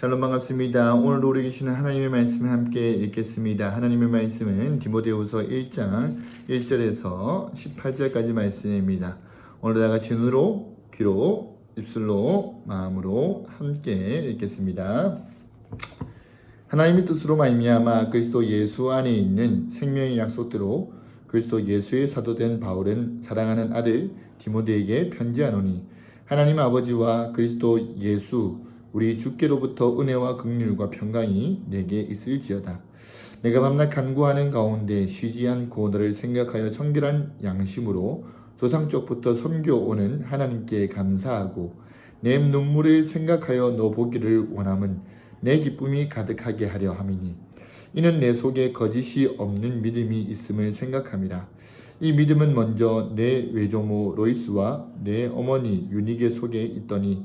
샬롬 반갑습니다. 오늘 우리 계시는 하나님의 말씀을 함께 읽겠습니다. 하나님의 말씀은 디모데후서 1장 1절에서 18절까지 말씀입니다. 오늘 다 같이 눈으로, 귀로, 입술로, 마음으로 함께 읽겠습니다. 하나님의 뜻으로 말미암아 그리스도 예수 안에 있는 생명의 약속대로 그리스도 예수의 사도된 바울은 사랑하는 아들 디모데에게 편지하노니 하나님 아버지와 그리스도 예수 우리 주께로부터 은혜와 긍휼과 평강이 내게 있을지어다. 내가 밤낮 간구하는 가운데 쉬지 않고 너를 생각하여 청결한 양심으로 조상 쪽부터 섬겨오는 하나님께 감사하고 내 눈물을 생각하여 너 보기를 원함은 내 기쁨이 가득하게 하려 함이니 이는 내 속에 거짓이 없는 믿음이 있음을 생각함이라. 이 믿음은 먼저 내 외조모 로이스와 내 어머니 유니게 속에 있더니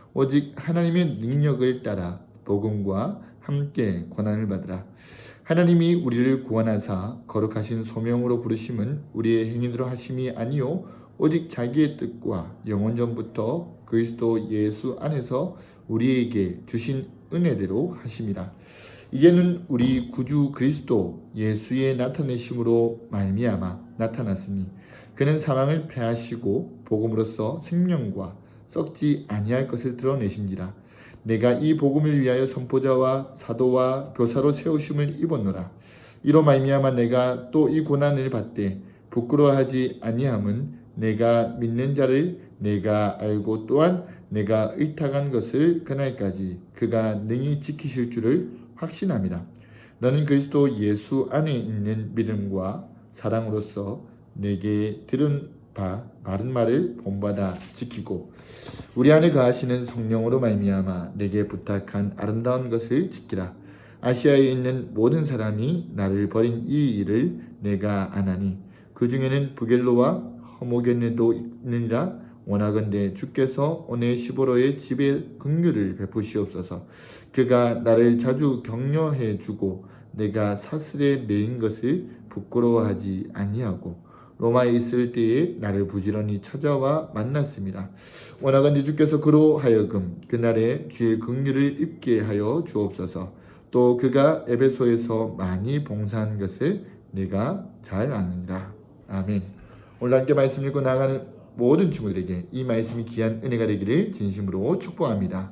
오직 하나님의 능력을 따라 복음과 함께 권한을 받으라. 하나님이 우리를 구원하사 거룩하신 소명으로 부르심은 우리의 행위로 하심이 아니요 오직 자기의 뜻과 영원 전부터 그리스도 예수 안에서 우리에게 주신 은혜대로 하심이라. 이제는 우리 구주 그리스도 예수의 나타내심으로 말미암아 나타났으니 그는 사망을 패하시고 복음으로써 생명과 썩지 아니할 것을 드러내신지라. 내가 이 복음을 위하여 선포자와 사도와 교사로 세우심을 입었노라. 이로 말미암아 내가 또 이 고난을 받되 부끄러워하지 아니함은 내가 믿는 자를 내가 알고 또한 내가 의탁한 것을 그날까지 그가 능히 지키실 줄을 확신함이라. 너는 그리스도 예수 안에 있는 믿음과 사랑으로서 내게 들은 바 바른 말을 본받아 지키고 우리 안에 거하시는 성령으로 말미암아 내게 부탁한 아름다운 것을 지키라. 아시아에 있는 모든 사람이 나를 버린 이 일을 내가 아나니 그 중에는 부겔로와 허모겐네도 있느니라. 원하건대 주께서 오늘 시보로의 집에 긍휼을 베푸시옵소서. 그가 나를 자주 격려해 주고 내가 사슬에 매인 것을 부끄러워하지 아니하고 로마에 있을 때에 나를 부지런히 찾아와 만났습니다. 원하건대 주께서 그로 하여금 그날에 주의 긍휼을 입게 하여 주옵소서. 또 그가 에베소에서 많이 봉사한 것을 내가 잘 아느니라. 아멘. 오늘 함께 말씀 읽고 나가는 모든 친구들에게 이 말씀이 귀한 은혜가 되기를 진심으로 축복합니다.